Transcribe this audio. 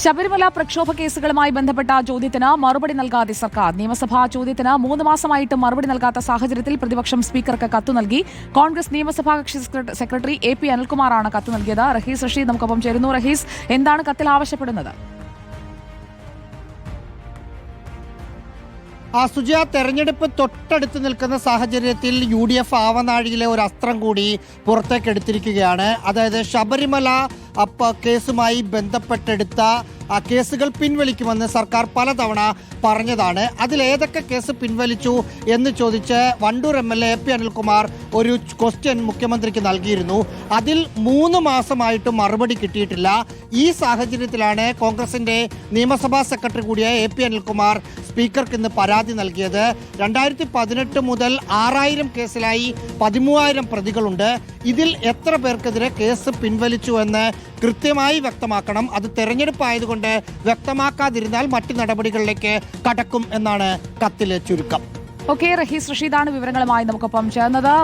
ശബരിമല പ്രക്ഷോഭ കേസുകളുമായി ബന്ധപ്പെട്ട ചോദ്യത്തിന് മറുപടി നൽകാതെ സർക്കാർ. നിയമസഭാ ചോദ്യത്തിന് മൂന്ന് മാസമായിട്ട് മറുപടി നൽകാത്ത സാഹചര്യത്തിൽ പ്രതിപക്ഷം സ്പീക്കർക്ക് കത്തു നൽകി. കോൺഗ്രസ് നിയമസഭാ കക്ഷി സെക്രട്ടറി എ പി അനിൽകുമാറാണ് കത്ത് നൽകിയത്. റഹീസ് റഷീദ് നമുക്കൊപ്പം ചേരുന്നു. റഹീസ് എന്താണ് കത്തിൽ ആവശ്യപ്പെടുന്നത്? ആ സുജ തെരഞ്ഞെടുപ്പ് തൊട്ടടുത്ത് നിൽക്കുന്ന സാഹചര്യത്തിൽ യു ഡി എഫ് ആവനാഴിയിലെ ഒരു അസ്ത്രം കൂടി പുറത്തേക്ക് എടുത്തിരിക്കുകയാണ് അതായത് ശബരിമല അപ്പ കേസുമായി ബന്ധപ്പെട്ടെടുത്ത ആ കേസുകൾ പിൻവലിക്കുമെന്ന് സർക്കാർ പലതവണ പറഞ്ഞതാണ്. അതിലേതൊക്കെ കേസ് പിൻവലിച്ചു എന്ന് ചോദിച്ച് Wandoor M L A P Anilkumar ഒരു ക്വസ്റ്റ്യൻ മുഖ്യമന്ത്രിക്ക് നൽകിയിരുന്നു. അതിൽ മൂന്ന് മാസമായിട്ട് മറുപടി കിട്ടിയിട്ടില്ല. ഈ സാഹചര്യത്തിലാണ് കോൺഗ്രസിന്റെ നിയമസഭാ സെക്രട്ടറി കൂടിയായ എ പി അനിൽകുമാർ സ്പീക്കർക്ക് ഇന്ന് പരാതി നൽകിയത്. രണ്ടായിരത്തി പതിനെട്ട് മുതൽ ആറായിരം കേസിലായി പതിമൂവായിരം പ്രതികളുണ്ട്. ഇതിൽ എത്ര പേർക്കെതിരെ കേസ് പിൻവലിച്ചു എന്ന് കൃത്യമായി വ്യക്തമാക്കണം. അത് തെരഞ്ഞെടുപ്പ് ആയതുകൊണ്ട് വ്യക്തമാക്കാതിരുന്നാൽ മറ്റു നടപടികളിലേക്ക് കടക്കും എന്നാണ് കത്തിലെ ചുരുക്കം. ഓക്കെ റഹീസ് റഷീദാണ് വിവരങ്ങളുമായി നമുക്കൊപ്പം ചേർന്നത്.